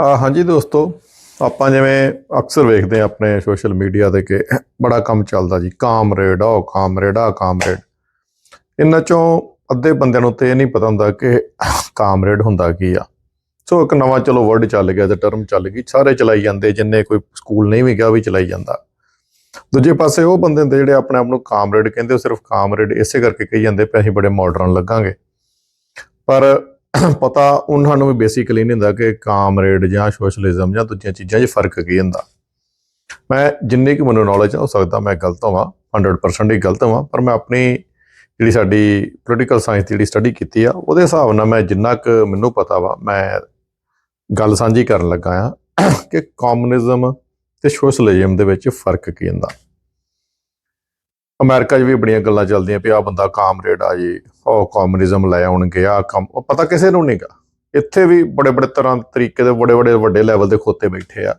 ਹਾਂਜੀ ਦੋਸਤੋ, ਆਪਾਂ ਜਿਵੇਂ ਅਕਸਰ ਵੇਖਦੇ ਆ ਆਪਣੇ ਸੋਸ਼ਲ ਮੀਡੀਆ ਤੇ ਕਿ ਬੜਾ ਕੰਮ ਚੱਲਦਾ ਜੀ। ਕਾਮਰੇਡ ਆ ਕਾਮਰੇਡ ਆ ਕਾਮਰੇਡ ਇਹਨਾਂ ਚੋਂ ਅੱਧੇ ਬੰਦਿਆਂ ਨੂੰ ਤੇ ਇਹ ਨਹੀਂ ਪਤਾ ਹੁੰਦਾ ਕਿ ਕਾਮਰੇਡ ਹੁੰਦਾ ਕੀ ਆ। ਸੋ ਇੱਕ ਨਵਾਂ ਚਲੋ ਵਰਡ ਚੱਲ ਗਿਆ ਤੇ ਟਰਮ ਚੱਲ ਗਈ। ਸਾਰੇ ਚਲਾਈ ਜਾਂਦੇ, ਜਿੰਨੇ ਕੋਈ ਸਕੂਲ ਨਹੀਂ ਵੀ ਗਿਆ ਉਹ ਵੀ ਚਲਾਈ ਜਾਂਦਾ। ਦੂਜੇ ਪਾਸੇ ਉਹ ਬੰਦੇ ਹੁੰਦੇ ਜਿਹੜੇ ਆਪਣੇ ਆਪ ਨੂੰ ਕਾਮਰੇਡ ਕਹਿੰਦੇ, ਉਹ ਸਿਰਫ ਕਾਮਰੇਡ ਇਸੇ ਕਰਕੇ ਕਹੀ ਜਾਂਦੇ ਪਏ ਅਸੀਂ ਬੜੇ ਮਾਡਰਨ ਲੱਗਾਂਗੇ। ਪਰ ਪਤਾ ਉਹਨਾਂ ਨੂੰ ਵੀ ਬੇਸਿਕਲੀ ਨਹੀਂ ਹੁੰਦਾ ਕਿ ਕਾਮਰੇਡ ਜਾਂ ਸੋਸ਼ਲਿਜ਼ਮ ਜਾਂ ਦੂਜੀਆਂ ਚੀਜ਼ਾਂ 'ਚ ਫ਼ਰਕ ਕੀ ਹੁੰਦਾ। ਮੈਂ ਜਿੰਨੀ ਕਿ ਮੈਨੂੰ ਨੌਲੇਜ ਹੋ ਸਕਦਾ ਮੈਂ ਗਲਤ ਹੋਵਾਂ 100% ਹੀ ਗਲਤ ਹੋਵਾਂ, ਪਰ ਮੈਂ ਆਪਣੀ ਜਿਹੜੀ ਸਾਡੀ ਪੋਲੀਟੀਕਲ ਸਾਇੰਸ ਦੀ ਜਿਹੜੀ ਸਟੱਡੀ ਕੀਤੀ ਆ, ਉਹਦੇ ਹਿਸਾਬ ਨਾਲ ਮੈਂ ਜਿੰਨਾ ਕੁ ਮੈਨੂੰ ਪਤਾ ਵਾ, ਮੈਂ ਗੱਲ ਸਾਂਝੀ ਕਰਨ ਲੱਗਾ ਆ ਕਿ ਕਮਿਊਨਿਜ਼ਮ ਤੇ ਸੋਸ਼ਲਿਜ਼ਮ ਦੇ ਵਿੱਚ ਫ਼ਰਕ ਕੀ ਹੁੰਦਾ। ਅਮਰੀਕਾ 'ਚ ਵੀ ਬੜੀਆਂ ਗੱਲਾਂ ਚੱਲਦੀਆਂ ਵੀ ਆ ਬੰਦਾ ਕਾਮਰੇਡ ਆ ਜੀ, ਉਹ ਕਮਿਊਨਿਜ਼ਮ ਲੈ ਆਉਣਗੇ ਆ ਕੰਮ, ਉਹ ਪਤਾ ਕਿਸੇ ਨੂੰ ਨਹੀਂਗਾ ਇੱਥੇ ਵੀ ਬੜੇ ਬੜੇ ਤਰ੍ਹਾਂ ਤਰੀਕੇ ਦੇ ਬੜੇ ਬੜੇ ਵੱਡੇ ਲੈਵਲ ਦੇ ਖੋਤੇ ਬੈਠੇ ਆ।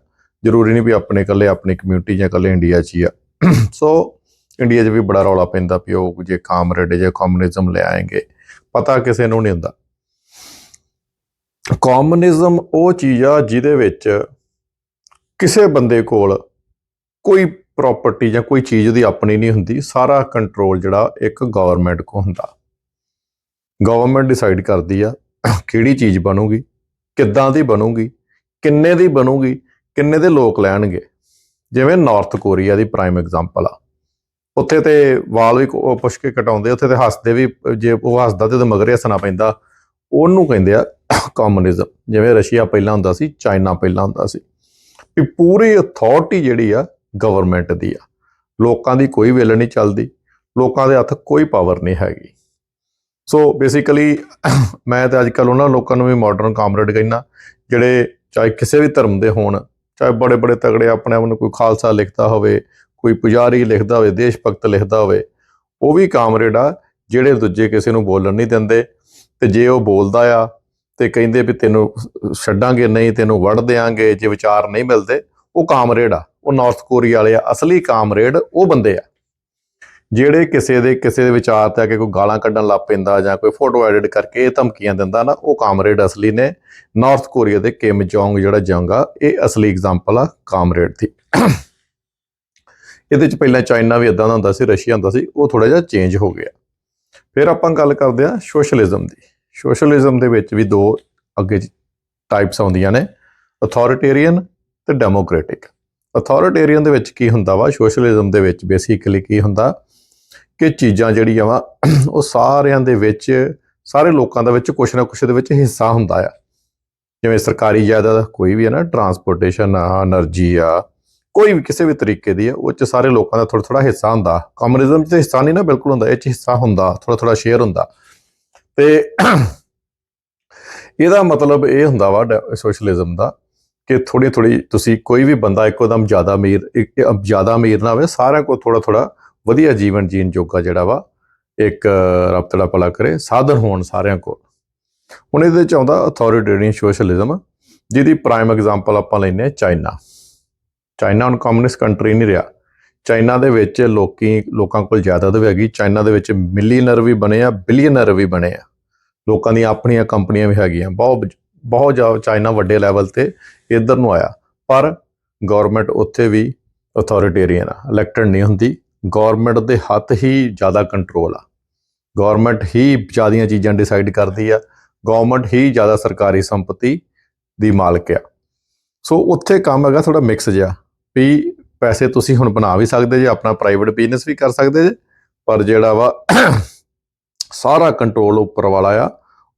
ਜ਼ਰੂਰੀ ਨਹੀਂ ਵੀ ਆਪਣੇ ਇਕੱਲੇ, ਆਪਣੀ ਕਮਿਊਨਿਟੀ ਜਾਂ ਇਕੱਲੇ ਇੰਡੀਆ 'ਚ ਹੀ ਆ। ਸੋ ਇੰਡੀਆ 'ਚ ਵੀ ਬੜਾ ਰੌਲਾ ਪੈਂਦਾ ਵੀ ਉਹ ਜੇ ਕਾਮਰੇਡ ਜੇ ਕਮਿਊਨਿਜ਼ਮ ਲੈ ਆਏਗੇ, ਪਤਾ ਕਿਸੇ ਨੂੰ ਨਹੀਂ ਹੁੰਦਾ। ਕਮਿਊਨਿਜ਼ਮ ਉਹ ਚੀਜ਼ ਆ ਜਿਹਦੇ ਵਿੱਚ ਕਿਸੇ ਬੰਦੇ ਕੋਲ ਕੋਈ ਪ੍ਰਾਪਰਟੀ ਜਾਂ ਕੋਈ ਚੀਜ਼ ਦੀ ਆਪਣੀ ਨਹੀਂ ਹੁੰਦੀ, ਸਾਰਾ ਕੰਟਰੋਲ ਜਿਹੜਾ ਇੱਕ ਗਵਰਨਮੈਂਟ ਕੋ ਹੁੰਦਾ। ਗਵਰਨਮੈਂਟ ਡਿਸਾਈਡ ਕਰਦੀ ਆ ਕਿਹੜੀ ਚੀਜ਼ ਬਣੂਗੀ, ਕਿੱਦਾਂ ਦੀ ਬਣੂਗੀ, ਕਿੰਨੇ ਦੀ ਬਣੂਗੀ, ਕਿੰਨੇ ਦੇ ਲੋਕ ਲੈਣਗੇ। ਜਿਵੇਂ ਨਾਰਥ ਕੋਰੀਆ ਦੀ ਪ੍ਰਾਈਮ ਐਗਜ਼ਾਮਪਲ ਆ। ਉੱਥੇ ਤੇ ਵਾਲ ਵੀ ਪੁੱਛ ਕੇ ਕਟਾਉਂਦੇ, ਉੱਥੇ ਤੇ ਹੱਸਦੇ ਵੀ, ਜੇ ਉਹ ਹੱਸਦਾ ਤੇ ਉਹਦੇ ਮਗਰ ਹੱਸਣਾ ਪੈਂਦਾ। ਉਹਨੂੰ ਕਹਿੰਦੇ ਆ ਕਮਿਊਨਿਜ਼ਮ ਜਿਵੇਂ ਰਸ਼ੀਆ ਪਹਿਲਾਂ ਹੁੰਦਾ ਸੀ, ਚਾਈਨਾ ਪਹਿਲਾਂ ਹੁੰਦਾ ਸੀ। ਵੀ ਪੂਰੀ ਅਥਾਰਟੀ ਜਿਹੜੀ ਆ ਗਵਰਨਮੈਂਟ ਦੀ ਆ। ਲੋਕਾਂ ਦੀ ਕੋਈ ਵਿਲ ਨਹੀਂ ਚੱਲਦੀ, ਲੋਕਾਂ ਦੇ ਹੱਥ ਕੋਈ ਪਾਵਰ ਨਹੀਂ ਹੈਗੀ। ਸੋ ਬੇਸਿਕਲੀ ਮੈਂ ਤਾਂ ਅੱਜ ਕੱਲ ਉਹਨਾਂ ਲੋਕਾਂ ਨੂੰ ਵੀ ਮਾਡਰਨ ਕਾਮਰੇਡ ਕਹਿੰਦਾ, ਜਿਹੜੇ ਚਾਹੇ ਕਿਸੇ ਵੀ ਧਰਮ ਦੇ ਹੋਣ, ਚਾਹੇ ਬੜੇ ਬੜੇ ਤਗੜੇ ਆਪਣੇ ਆਪ ਨੂੰ ਕੋਈ ਖਾਲਸਾ ਲਿਖਦਾ ਹੋਵੇ, ਕੋਈ ਪੁਜਾਰੀ ਲਿਖਦਾ ਹੋਵੇ, ਦੇਸ਼ ਭਗਤ ਲਿਖਦਾ ਹੋਵੇ, ਉਹ ਵੀ ਕਾਮਰੇਡ ਆ, ਜਿਹੜੇ ਦੂਜੇ ਕਿਸੇ ਨੂੰ ਬੋਲਣ ਨਹੀਂ ਦਿੰਦੇ, ਤੇ ਜੇ ਉਹ ਬੋਲਦਾ ਆ, ਤੇ ਕਹਿੰਦੇ ਵੀ ਤੈਨੂੰ ਛੱਡਾਂਗੇ ਨਹੀਂ, ਤੈਨੂੰ ਵੜ ਦੇਾਂਗੇ ਜੇ ਵਿਚਾਰ ਨਹੀਂ ਮਿਲਦੇ ਉਹ ਕਾਮਰੇਡ ਆ, ਉਹ ਨਾਰਥ ਕੋਰੀਆ ਵਾਲੇ ਆ, ਅਸਲੀ ਕਾਮਰੇਡ ਉਹ ਬੰਦੇ ਆ। ਜਿਹੜੇ ਕਿਸੇ ਦੇ ਕਿਸੇ ਦੇ ਵਿਚਾਰ ਤੇ ਆ ਕੇ ਕੋਈ ਗਾਲਾਂ ਕੱਢਣ ਲੱਗ ਪੈਂਦਾ ਜਾਂ ਕੋਈ ਫੋਟੋ ਐਡਿਟ ਕਰਕੇ ਇਹ ਧਮਕੀਆਂ ਦਿੰਦਾ ਨਾ, ਉਹ ਕਾਮਰੇਡ ਅਸਲੀ ਨੇ। ਨਾਰਥ ਕੋਰੀਆ ਦੇ ਕਿਮ ਜੋਂਗ ਜਿਹੜਾ ਜੰਗ ਆ, ਇਹ ਅਸਲੀ ਐਗਜ਼ਾਮਪਲ ਆ ਕਾਮਰੇਡ ਦੀ। ਇਹਦੇ ਚ ਪਹਿਲਾਂ ਚਾਈਨਾ ਵੀ ਇਦਾਂ ਦਾ ਹੁੰਦਾ ਸੀ, ਰਸ਼ੀਆ ਹੁੰਦਾ ਸੀ, ਉਹ ਥੋੜਾ ਜਿਹਾ ਚੇਂਜ ਹੋ ਗਿਆ। ਫਿਰ ਆਪਾਂ ਗੱਲ ਕਰਦੇ ਆ ਸੋਸ਼ਲਿਜ਼ਮ ਦੀ। ਸੋਸ਼ਲਿਜ਼ਮ ਦੇ ਵਿੱਚ ਵੀ ਦੋ ਅੱਗੇ ਟਾਈਪਸ ਆਉਂਦੀਆਂ ਨੇ ਅਥਾਰਟੇਰੀਅਨ ਤੇ ਡੈਮੋਕ੍ਰੈਟਿਕ ਅਥਾਰਟੇਰੀਅਨ ਦੇ ਵਿੱਚ ਕੀ ਹੁੰਦਾ ਵਾ? ਸੋਸ਼ਲਿਜ਼ਮ ਦੇ ਵਿੱਚ ਬੇਸਿਕਲੀ ਕੀ ਹੁੰਦਾ? ਕਿ ਚੀਜ਼ਾਂ ਜਿਹੜੀਆਂ ਵਾ, ਉਹ ਸਾਰਿਆਂ ਦੇ ਵਿੱਚ, ਸਾਰੇ ਲੋਕਾਂ ਦਾ ਵਿੱਚ ਕੁਛ ਨਾ ਕੁਛ ਦੇ ਵਿੱਚ ਹਿੱਸਾ ਹੁੰਦਾ ਆ। ਜਿਵੇਂ ਸਰਕਾਰੀ ਜਾਇਦਾਦ ਕੋਈ ਵੀ ਹੈ ਨਾ ਟਰਾਂਸਪੋਰਟੇਸ਼ਨ ਆ એનર્ਜੀ ਆ, ਕੋਈ ਵੀ ਕਿਸੇ ਵੀ ਤਰੀਕੇ ਦੀ ਆ, ਉਹ ਚ ਸਾਰੇ ਲੋਕਾਂ ਦਾ ਥੋੜਾ ਥੋੜਾ ਹਿੱਸਾ ਹੁੰਦਾ। ਕਮਿਊਨਿਜ਼ਮ ਚ ਹਿੱਸਾ ਨਹੀਂ ਨਾ ਬਿਲਕੁਲ ਹੁੰਦਾ, ਇਹ ਚ ਹਿੱਸਾ ਹੁੰਦਾ ਥੋੜਾ ਥੋੜਾ ਸ਼ੇਅਰ ਹੁੰਦਾ। ਤੇ ਇਹਦਾ ਮਤਲਬ ਇਹ ਹੁੰਦਾ ਵਾ ਸੋਸ਼ਲਿਜ਼ਮ ਦਾ ਕਿ ਥੋੜੀ ਥੋੜੀ ਤੁਸੀਂ ਕੋਈ ਵੀ ਬੰਦਾ ਇੱਕੋਦਮ ਜ਼ਿਆਦਾ ਅਮੀਰ, ਇੱਕ ਜ਼ਿਆਦਾ ਅਮੀਰ ਨਾ ਹੋਵੇ ਸਾਰਿਆਂ ਕੋਲ ਥੋੜਾ ਥੋੜਾ ਵਧੀਆ ਜੀਵਨ ਜੀਣ ਜੋਗਾ ਜਿਹੜਾ ਵਾ, ਇੱਕ ਰੱਬ ਤੜਾ ਭਲਾ ਕਰੇ, ਸਾਧਨ ਹੋਣ ਸਾਰਿਆਂ ਕੋਲ। ਹੁਣ ਇਹਦੇ ਚ ਆਉਂਦਾ ਅਥਾਰਟੇਰੀਅਨ ਸੋਸ਼ਲਿਜ਼ਮ ਜਿਹਦੀ ਪ੍ਰਾਈਮ ਐਗਜ਼ਾਮਪਲ ਆਪਾਂ ਲੈਨੇ ਆ ਚਾਈਨਾ। ਚਾਈਨਾ ਹੁਣ ਕਮਿਊਨਿਸਟ ਕੰਟਰੀ ਨਹੀਂ ਰਿਹਾ। ਚਾਈਨਾ ਦੇ ਵਿੱਚ ਲੋਕੀ, ਲੋਕਾਂ ਕੋਲ ਜਾਇਦਾਦ ਵੀ ਹੈਗੀ, ਚਾਈਨਾ ਦੇ ਵਿੱਚ ਮਿਲੀਅਨਰ ਵੀ ਬਣੇ ਆ ਬਿਲੀਅਨਰ ਵੀ ਬਣੇ ਆ। ਲੋਕਾਂ ਦੀਆਂ ਆਪਣੀਆਂ ਕੰਪਨੀਆਂ ਵੀ ਹੈਗੀਆਂ, ਬਹੁਤ ਬਹੁਤ ਜ਼ਿਆਦਾ ਚਾਈਨਾ ਵੱਡੇ ਲੈਵਲ ਤੇ ਇੱਧਰ ਨੂੰ ਆਇਆ। ਪਰ ਗਵਰਨਮੈਂਟ ਉੱਥੇ ਵੀ ਅਥਾਰਟੇਰੀਅਨ ਆ ਇਲੈਕਟਡ ਨਹੀਂ ਹੁੰਦੀ। ਗਵਰਨਮੈਂਟ ਦੇ ਹੱਥ ਹੀ ਜ਼ਿਆਦਾ ਕੰਟਰੋਲ ਆ। ਗਵਰਨਮੈਂਟ ਹੀ ਜ਼ਿਆਦੀਆਂ ਚੀਜ਼ਾਂ ਡਿਸਾਈਡ ਕਰਦੀ ਆ। ਗਵਰਨਮੈਂਟ ਹੀ ਜ਼ਿਆਦਾ ਸਰਕਾਰੀ ਸੰਪਤੀ ਦੀ ਮਾਲਕ ਆ। ਸੋ ਉੱਥੇ ਕੰਮ ਹੈਗਾ ਥੋੜਾ ਮਿਕਸ ਜਿਹਾ ਵੀ ਪੈਸੇ ਤੁਸੀਂ ਹੁਣ ਬਣਾ ਵੀ ਸਕਦੇ ਜੇ, ਆਪਣਾ ਪ੍ਰਾਈਵੇਟ ਬਿਜ਼ਨਸ ਵੀ ਕਰ ਸਕਦੇ ਜੇ, ਪਰ ਜਿਹੜਾ ਵਾ ਸਾਰਾ ਕੰਟਰੋਲ ਉੱਪਰ ਵਾਲਾ ਆ।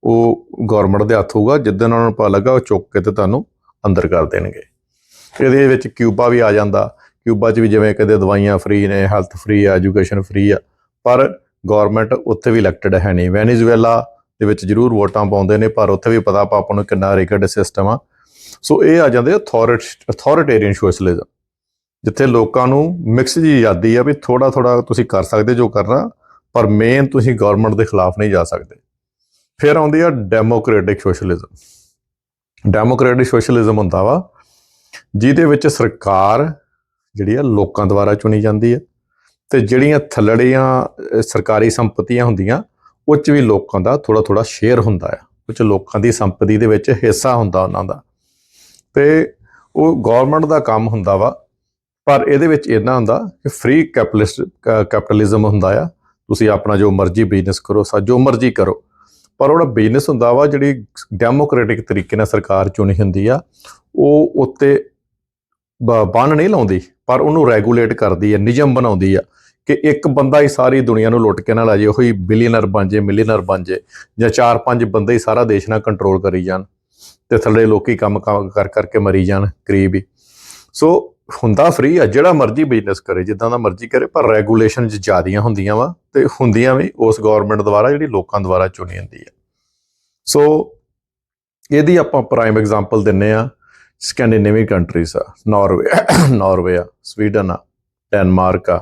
ਉਹ ਗਵਰਨਮੈਂਟ ਦੇ ਹੱਥ ਹੋਊਗਾ, ਜਿੱਦਣ ਉਹਨਾਂ ਨੂੰ ਪਤਾ ਲੱਗਾ, ਉਹ ਚੁੱਕ ਕੇ ਤੇ ਤੁਹਾਨੂੰ ਅੰਦਰ ਕਰ ਦੇਣਗੇ। ਇਹਦੇ ਵਿੱਚ ਕਿਊਬਾ ਵੀ ਆ ਜਾਂਦਾ। ਕਿਊਬਾ 'ਚ ਵੀ ਜਿਵੇਂ ਕਦੇ ਦਵਾਈਆਂ ਫ੍ਰੀ ਨੇ ਹੈਲਥ ਫ੍ਰੀ ਆ ਐਜੂਕੇਸ਼ਨ ਫ੍ਰੀ ਆ, ਪਰ ਗਵਰਨਮੈਂਟ ਉੱਥੇ ਵੀ ਇਲੈਕਟਡ ਹੈ ਨਹੀਂ। ਵੈਨੇਜ਼ੁਏਲਾ ਦੇ ਵਿੱਚ ਜ਼ਰੂਰ ਵੋਟਾਂ ਪਾਉਂਦੇ ਨੇ, ਪਰ ਉੱਥੇ ਵੀ ਪਤਾ ਆਪਾਂ ਆਪਾਂ ਨੂੰ ਕਿੰਨਾ ਰਿਗਡ ਸਿਸਟਮ ਆ। ਸੋ ਇਹ ਆ ਜਾਂਦੇ ਅਥਾਰਟੇਰੀਅਨ ਸੋਸ਼ਲਿਜ਼ਮ ਜਿੱਥੇ ਲੋਕਾਂ ਨੂੰ ਮਿਕਸ ਜੀ ਆਜ਼ਾਦੀ ਆ ਵੀ ਥੋੜਾ ਥੋੜਾ ਤੁਸੀਂ ਕਰ ਸਕਦੇ ਜੋ ਕਰਨਾ, ਪਰ ਮੇਨ ਤੁਸੀਂ ਗਵਰਨਮੈਂਟ ਦੇ ਖਿਲਾਫ ਨਹੀਂ ਜਾ ਸਕਦੇ। ਫਿਰ ਆਉਂਦੀ ਆ ਡੈਮੋਕ੍ਰੈਟਿਕ ਸੋਸ਼ਲਿਜ਼ਮ ਡੈਮੋਕ੍ਰੈਟਿਕ ਸੋਸ਼ਲਿਜ਼ਮ ਹੁੰਦਾ ਵਾ, ਜਿਹਦੇ ਵਿੱਚ ਸਰਕਾਰ ਜਿਹੜੀ ਆ ਲੋਕਾਂ ਦੁਆਰਾ ਚੁਣੀ ਜਾਂਦੀ ਹੈ ਤੇ ਜਿਹੜੀਆਂ ਥੱਲੜੀਆਂ ਸਰਕਾਰੀ ਸੰਪਤੀਆਂ ਹੁੰਦੀਆਂ, ਉਹ 'ਚ ਵੀ ਲੋਕਾਂ ਦਾ ਥੋੜਾ ਥੋੜਾ ਸ਼ੇਅਰ ਹੁੰਦਾ ਆ। ਉਹ 'ਚ ਲੋਕਾਂ ਦੀ ਸੰਪਤੀ ਦੇ ਵਿੱਚ ਹਿੱਸਾ ਹੁੰਦਾ ਉਹਨਾਂ ਦਾ। ਤੇ ਉਹ ਗਵਰਨਮੈਂਟ ਦਾ ਕੰਮ ਹੁੰਦਾ ਵਾ, ਪਰ ਇਹਦੇ ਵਿੱਚ ਇੰਨਾ ਹੁੰਦਾ ਕਿ ਫ੍ਰੀ ਕੈਪੀਟਲਿਸਟ ਕੈਪੀਟਲਿਜ਼ਮ ਹੁੰਦਾ ਆ। ਤੁਸੀਂ ਆਪਣਾ ਜੋ ਮਰਜ਼ੀ ਬਿਜ਼ਨਸ ਕਰੋ, ਸਾ, ਜੋ ਮਰਜ਼ੀ ਕਰੋ। ਪਰ ਉਹਦਾ ਬਿਜ਼ਨਸ ਹੁੰਦਾ ਵਾ ਜਿਹੜੀ ਡੈਮੋਕ੍ਰੈਟਿਕ ਤਰੀਕੇ ਨਾਲ ਸਰਕਾਰ ਚੁਣੀ ਹੁੰਦੀ ਆ, ਉਹ ਉੱਤੇ ਬੰਨ ਨਹੀਂ ਲਾਉਂਦੀ, ਪਰ ਉਹਨੂੰ ਰੈਗੂਲੇਟ ਕਰਦੀ ਹੈ ਨਿਯਮ ਬਣਾਉਂਦੀ ਆ ਕਿ ਇੱਕ ਬੰਦਾ ਹੀ ਸਾਰੀ ਦੁਨੀਆ ਨੂੰ ਲੁੱਟ ਕੇ ਨਾ ਲੈ ਜੇ ਉਹੀ ਬਿਲੀਅਨਰ ਬਣ ਜੇ ਮਿਲੀਅਨਰ ਬਣ ਜੇ ਜਾਂ ਚਾਰ ਪੰਜ ਬੰਦੇ ਹੀ ਸਾਰਾ ਦੇਸ਼ ਨਾਲ ਕੰਟਰੋਲ ਕਰੀ ਜਾਣ ਤੇ ਥੱਲੇ ਲੋਕੀ ਕੰਮ ਕਾਰ ਕਰ ਕਰਕੇ ਮਰੀ ਜਾਣ, ਗਰੀਬ ਹੀ। ਸੋ ਹੁੰਦਾ ਫ੍ਰੀ ਆ, ਜਿਹੜਾ ਮਰਜ਼ੀ ਬਿਜ਼ਨਸ ਕਰੇ, ਜਿੱਦਾਂ ਦਾ ਮਰਜ਼ੀ ਕਰੇ, ਪਰ ਰੈਗੂਲੇਸ਼ਨ ਜ਼ਿਆਦੀਆਂ ਹੁੰਦੀਆਂ ਵਾ ਤੇ ਹੁੰਦੀਆਂ ਵੀ ਉਸ ਗਵਰਨਮੈਂਟ ਦੁਆਰਾ, ਜਿਹੜੀ ਲੋਕਾਂ ਦੁਆਰਾ ਚੁਣੀ ਜਾਂਦੀ ਆ। ਸੋ ਇਹਦੀ ਆਪਾਂ ਪ੍ਰਾਈਮ ਐਗਜ਼ਾਮਪਲ ਦਿੰਨੇ ਆ ਸਕੈਂਡੀਨੇਵੀਅਨ ਕੰਟਰੀਜ਼ ਆ ਨਾਰਵੇ ਨਾਰਵੇ ਆ ਸਵੀਡਨ ਆ ਡੈਨਮਾਰਕ ਆ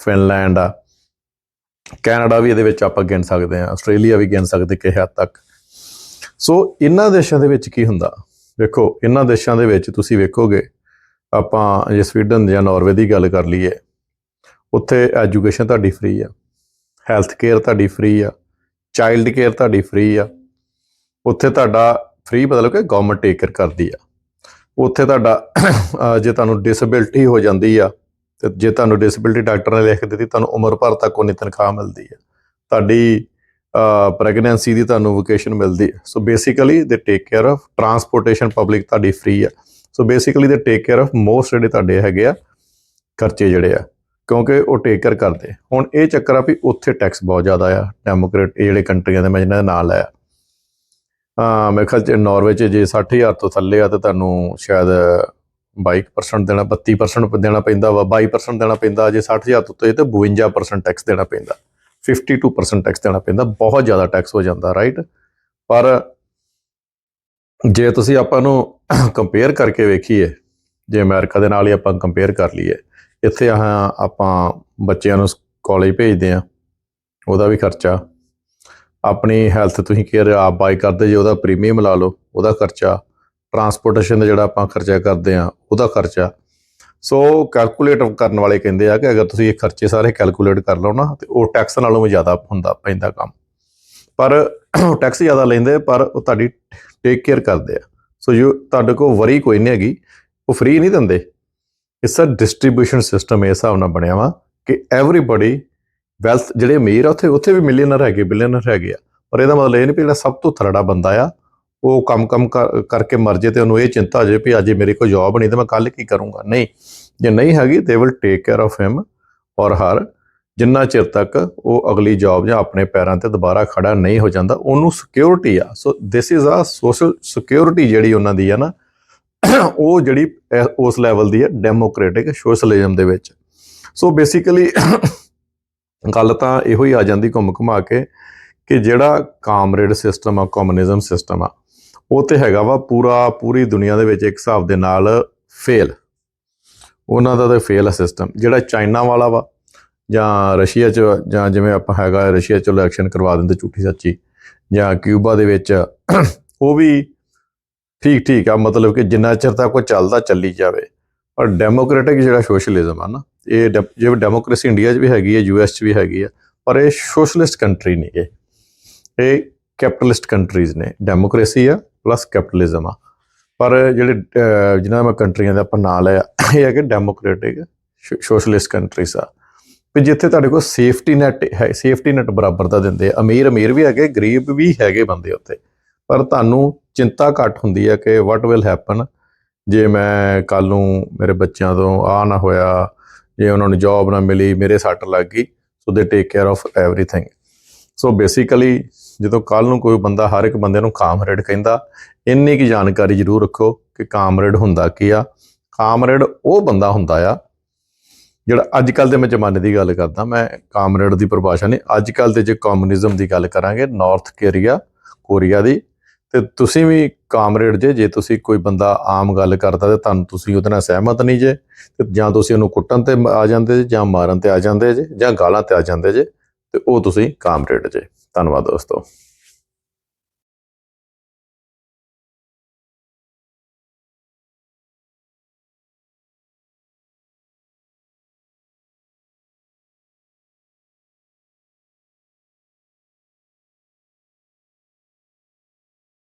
ਫਿਨਲੈਂਡ ਆ। ਕੈਨੇਡਾ ਵੀ ਇਹਦੇ ਵਿੱਚ ਆਪਾਂ ਗਿਣ ਸਕਦੇ ਆ ਆਸਟ੍ਰੇਲੀਆ ਵੀ ਗਿਣ ਸਕਦੇ ਕਿਸੇ ਹੱਦ ਤੱਕ। ਸੋ ਇਹਨਾਂ ਦੇਸ਼ਾਂ ਦੇ ਵਿੱਚ ਕੀ ਹੁੰਦਾ? ਵੇਖੋ ਇਹਨਾਂ ਦੇਸ਼ਾਂ ਦੇ ਵਿੱਚ ਤੁਸੀਂ ਵੇਖੋਗੇ ਆਪਾਂ ਜੇ ਸਵੀਡਨ ਜਾਂ ਨਾਰਵੇ ਦੀ ਗੱਲ ਕਰ ਲਈਏ, ਉੱਥੇ ਐਜੂਕੇਸ਼ਨ ਤੁਹਾਡੀ ਫ੍ਰੀ ਆ ਹੈਲਥ ਕੇਅਰ ਤੁਹਾਡੀ ਫ੍ਰੀ ਆ ਚਾਈਲਡ ਕੇਅਰ ਤੁਹਾਡੀ ਫ੍ਰੀ ਆ, ਉੱਥੇ ਤੁਹਾਡਾ ਫ੍ਰੀ ਮਤਲਬ ਕਿ ਗਵਰਨਮੈਂਟ ਟੇਕ ਕੇਅਰ ਕਰਦੀ ਆ। ਉੱਥੇ ਤੁਹਾਡਾ ਜੇ ਤੁਹਾਨੂੰ ਡਿਸੇਬਿਲਟੀ ਹੋ ਜਾਂਦੀ ਆ, ਤੇ ਜੇ ਤੁਹਾਨੂੰ ਡਿਸੇਬਿਲਟੀ ਡਾਕਟਰ ਨੇ ਲਿਖ ਦਿੱਤੀ, ਤੁਹਾਨੂੰ ਉਮਰ ਭਰ ਤੱਕ ਉਹਨੀ ਤਨਖਾਹ ਮਿਲਦੀ ਆ। ਤੁਹਾਡੀ ਪ੍ਰੈਗਨੈਂਸੀ ਦੀ ਤੁਹਾਨੂੰ ਵੋਕੇਸ਼ਨ ਮਿਲਦੀ ਹੈ so basically they take care of transportation public ਤੁਹਾਡੀ ਫ੍ਰੀ ਆ। So basically they take care of most ਜਿਹੜੇ ਤੁਹਾਡੇ ਹੈਗੇ ਆ, ਖਰਚੇ ਜਿਹੜੇ ਆ, ਕਿਉਂਕਿ ਉਹ ਟੇਕ ਕੇਅਰ ਕਰਦੇ। ਹੁਣ ਇਹ ਚੱਕਰ ਆ ਵੀ ਉੱਥੇ ਟੈਕਸ ਬਹੁਤ ਜ਼ਿਆਦਾ ਆ ਡੈਮੋਕ੍ਰੇਟ ਜਿਹੜੇ ਕੰਟਰੀਆਂ ਦੇ ਮੈਂ ਜਿਹਨਾਂ ਦਾ ਨਾਂ ਲਾਇਆ ਆ ਮੇਰੇ ਖਿਆਲ ਚ ਨਾਰਵੇ ਚ ਜੇ 60000 ਤੋਂ ਥੱਲੇ ਆ, ਤਾਂ ਤੁਹਾਨੂੰ ਸ਼ਾਇਦ 22% ਦੇਣਾ 32% ਦੇਣਾ ਪੈਂਦਾ ਵਾ। 22% ਦੇਣਾ ਪੈਂਦਾ, ਜੇ 60000 ਤੋਂ ਉੱਤੇ ਤੇ 52% ਟੈਕਸ ਦੇਣਾ ਪੈਂਦਾ। 52% ਟੈਕਸ ਦੇਣਾ ਪੈਂਦਾ। ਬਹੁਤ ਜ਼ਿਆਦਾ ਟੈਕਸ ਹੋ ਜਾਂਦਾ ਰਾਈਟ ਪਰ ਜੇ ਤੁਸੀਂ ਆਪਾਂ ਨੂੰ ਕੰਪੇਅਰ ਕਰਕੇ ਵੇਖੀਏ, ਜੇ ਅਮਰੀਕਾ ਦੇ ਨਾਲ ਹੀ ਆਪਾਂ ਕੰਪੇਅਰ ਕਰ ਲਈਏ। ਇੱਥੇ ਆ ਆਪਾਂ ਬੱਚਿਆਂ ਨੂੰ ਕਾਲਜ ਭੇਜਦੇ ਆ ਉਹਦਾ ਵੀ ਖਰਚਾ। ਆਪਣੀ ਹੈਲਥ ਤੁਸੀਂ ਕੇਅਰ ਆਪ ਬਾਈ ਕਰਦੇ, ਜੇ ਉਹਦਾ ਪ੍ਰੀਮੀਅਮ ਲਾ ਲਓ, ਉਹਦਾ ਖਰਚਾ। ਟਰਾਂਸਪੋਰਟੇਸ਼ਨ ਦਾ ਜਿਹੜਾ ਆਪਾਂ ਖਰਚਾ ਕਰਦੇ ਆ ਉਹਦਾ ਖਰਚਾ। ਸੋ ਕੈਲਕੂਲੇਟ ਕਰਨ ਵਾਲੇ ਕਹਿੰਦੇ ਆ ਕਿ ਅਗਰ ਤੁਸੀਂ ਇਹ ਖਰਚੇ ਸਾਰੇ ਕੈਲਕੂਲੇਟ ਕਰ ਲਓ ਨਾ, ਤੇ ਉਹ ਟੈਕਸ ਨਾਲੋਂ ਵੀ ਜ਼ਿਆਦਾ ਹੁੰਦਾ, ਪੈਂਦਾ ਕੰਮ। ਪਰ ਟੈਕਸ ਜ਼ਿਆਦਾ ਲੈਂਦੇ, ਪਰ ਉਹ ਤੁਹਾਡੀ ਟੇਕ ਕੇਅਰ ਕਰਦੇ ਆ। ਸੋ ਯੂ ਤੁਹਾਡੇ ਕੋਲ ਵਰੀ ਕੋਈ ਨਹੀਂ ਹੈਗੀ। ਉਹ ਫ੍ਰੀ ਨਹੀਂ ਦਿੰਦੇ। ਇਸ ਅ ਡਿਸਟ੍ਰੀਬਿਊਸ਼ਨ ਸਿਸਟਮ ਇਸ ਹਿਸਾਬ ਨਾਲ ਬਣਿਆ ਵਾ ਕਿ ਐਵਰੀਬਾਡੀ ਵੈਲਥ ਜਿਹੜੇ ਅਮੀਰ ਆ, ਉੱਥੇ ਉੱਥੇ ਵੀ ਮਿਲੀਅਨਰ ਹੈਗੇ ਬਿਲੀਅਨਰ ਹੈਗੇ ਆ। ਪਰ ਇਹਦਾ ਮਤਲਬ ਇਹ ਨਹੀਂ ਵੀ ਜਿਹੜਾ ਸਭ ਤੋਂ ਥਰੜਾ ਬੰਦਾ ਆ, ਉਹ ਕੰਮ ਕੰਮ ਕਰ- ਕਰਕੇ ਮਰ ਜੇ ਤੇ ਉਹਨੂੰ ਇਹ ਚਿੰਤਾ ਹੋ ਜੇ ਵੀ ਅੱਜ ਮੇਰੇ ਕੋਲ ਜੌਬ ਨਹੀਂ ਤੇ ਮੈਂ ਕੱਲ ਕੀ ਕਰੂੰਗਾ। ਨਹੀਂ, ਜੇ ਨਹੀਂ ਹੈਗੀ they will take care of him or her ਜਿੰਨਾ ਚਿਰ ਤੱਕ ਉਹ ਅਗਲੀ ਜੌਬ ਜਾਂ ਆਪਣੇ ਪੈਰਾਂ ਤੇ ਦੁਬਾਰਾ ਖੜਾ ਨਹੀਂ ਹੋ ਜਾਂਦਾ, ਉਹਨੂੰ ਸਿਕਿਉਰਿਟੀ ਆ। So this is a social security ਜਿਹੜੀ ਉਹਨਾਂ ਦੀ ਆ ਨਾ, ਉਹ ਜਿਹੜੀ ਉਸ ਲੈਵਲ ਦੀ ਹੈ ਡੈਮੋਕ੍ਰੈਟਿਕ ਸੋਸ਼ਲਿਜ਼ਮ ਦੇ ਵਿੱਚ। ਸੋ ਬੇਸਿਕਲੀ ਗੱਲ ਤਾਂ ਇਹੋ ਹੀ ਆ ਜਾਂਦੀ ਘੁੰਮ ਘੁਮਾ ਕੇ ਕਿ ਜਿਹੜਾ ਕਾਮਰੇਡ ਸਿਸਟਮ ਆ ਕਮਿਊਨਿਜ਼ਮ ਸਿਸਟਮ ਆ, ਉਹ ਤੇ ਹੈਗਾ ਵਾ ਪੂਰਾ, ਪੂਰੀ ਦੁਨੀਆ ਦੇ ਵਿੱਚ ਇੱਕ ਹਿਸਾਬ ਦੇ ਨਾਲ ਫੇਲ ਉਹਨਾਂ ਦਾ ਤਾਂ ਫੇਲ ਆ ਸਿਸਟਮ ਜਿਹੜਾ ਚਾਈਨਾ ਵਾਲਾ ਵਾ ਜਾਂ ਰਸ਼ੀਆ ਚ ਜਾਂ ਜਿਵੇਂ ਆਪਾਂ ਹੈਗਾ ਰਸ਼ੀਆ ਚ ਇਲੈਕਸ਼ਨ ਕਰਵਾ ਦਿੰਦੇ ਝੂਠੀ ਸੱਚੀ ਜਾਂ ਕਿਊਬਾ ਦੇ ਵਿੱਚ ਉਹ ਵੀ ਠੀਕ ਠੀਕ ਆ ਮਤਲਬ ਕਿ ਜਿੰਨਾ ਚਿਰ ਤੱਕ ਉਹ ਚੱਲਦਾ ਚੱਲੀ ਜਾਵੇ। ਪਰ ਡੈਮੋਕ੍ਰੈਟਿਕ ਜਿਹੜਾ ਸੋਸ਼ਲਿਜ਼ਮ ਆ ਨਾ ਇਹ ਡੈ- ਜਿਵੇਂ ਡੈਮੋਕ੍ਰੇਸੀ ਇੰਡੀਆ 'ਚ ਵੀ ਹੈਗੀ ਹੈ ਯੂਐਸ 'ਚ ਵੀ ਹੈਗੀ ਆ ਪਰ ਇਹ ਸੋਸ਼ਲਿਸਟ ਕੰਟਰੀ ਨਹੀਂ ਇਹ ਇਹ ਕੈਪੀਟਲਿਸਟ ਕੰਟਰੀਜ਼ ਨੇ। ਡੈਮੋਕ੍ਰੇਸੀ ਆ ਪਲੱਸ ਕੈਪੀਟਲਿਜ਼ਮ ਆ। ਪਰ ਜਿਹੜੇ ਅਹ, ਜਿਨ੍ਹਾਂ ਮੈਂ ਕੰਟਰੀਆਂ ਦਾ ਆਪਾਂ ਨਾਂ ਲਿਆ ਇਹ ਹੈ ਕਿ ਡੈਮੋਕ੍ਰੈਟਿਕ ਸੋਸ਼ਲਿਸਟ ਕੰਟਰੀਜ਼ ਆ। ਵੀ ਜਿੱਥੇ ਤੁਹਾਡੇ ਕੋਲ ਸੇਫਟੀ ਨੈਟ ਹੈ ਸੇਫਟੀ ਨੈਟ ਬਰਾਬਰ ਦਾ ਦਿੰਦੇ ਆ। ਅਮੀਰ ਅਮੀਰ ਵੀ ਹੈਗੇ, ਗਰੀਬ ਵੀ ਹੈਗੇ ਬੰਦੇ ਉੱਥੇ। ਪਰ ਤੁਹਾਨੂੰ ਚਿੰਤਾ ਘੱਟ ਹੁੰਦੀ ਹੈ ਕਿ ਵਾਟ ਵਿਲ ਹੈਪਨ ਜੇ ਮੈਂ ਕੱਲ ਨੂੰ ਮੇਰੇ ਬੱਚਿਆਂ ਤੋਂ ਆ ਨਾ ਹੋਇਆ, ਜੇ ਉਹਨਾਂ ਨੂੰ ਜੌਬ ਨਾ ਮਿਲੀ, ਮੇਰੇ ਸੱਟ ਲੱਗ ਗਈ so they take care of everything so basically ਜਦੋਂ ਕੱਲ ਨੂੰ ਕੋਈ ਬੰਦਾ ਹਰ ਇੱਕ ਬੰਦੇ ਨੂੰ ਕਾਮਰੇਡ ਕਹਿੰਦਾ, ਇੰਨੀ ਕੀ ਜਾਣਕਾਰੀ ਜ਼ਰੂਰ ਰੱਖੋ ਕਿ ਕਾਮਰੇਡ ਹੁੰਦਾ ਕੀ ਆ। ਕਾਮਰੇਡ ਉਹ ਬੰਦਾ ਹੁੰਦਾ ਆ ਜਿਹੜਾ ਅੱਜ ਕੱਲ ਦੇ ਮੈਂ ਜ਼ਮਾਨੇ ਦੀ ਗੱਲ ਕਰਦਾ, ਮੈਂ ਕਾਮਰੇਡ ਦੀ ਪਰਿਭਾਸ਼ਾ ਨਹੀਂ ਅੱਜ ਕੱਲ ਦੇ ਜੇ ਕਮਿਊਨਿਜ਼ਮ ਦੀ ਗੱਲ ਕਰਾਂਗੇ ਨਾਰਥ ਕੋਰੀਆ ਕੋਰੀਆ ਦੀ, ਤੇ ਤੁਸੀਂ ਵੀ ਕਾਮਰੇਡ ਜੇ ਜੇ ਤੁਸੀਂ ਕੋਈ ਬੰਦਾ ਆਮ ਗੱਲ ਕਰਦਾ ਤੇ ਤੁਹਾਨੂੰ ਤੁਸੀਂ ਉਹਦੇ ਨਾਲ ਸਹਿਮਤ ਨਹੀਂ ਜੇ, ਤੇ ਜਾਂ ਤੁਸੀਂ ਉਹਨੂੰ ਕੁੱਟਣ ਤੇ ਆ ਜਾਂਦੇ ਜੇ, ਜਾਂ ਮਾਰਨ ਤੇ ਆ ਜਾਂਦੇ ਜੇ, ਜਾਂ ਗਾਲਾਂ ਤੇ ਆ ਜਾਂਦੇ ਜੇ, ਤੇ ਉਹ ਤੁਸੀਂ ਕਾਮਰੇਡ ਜੇ। ਧੰਨਵਾਦ ਦੋਸਤੋ।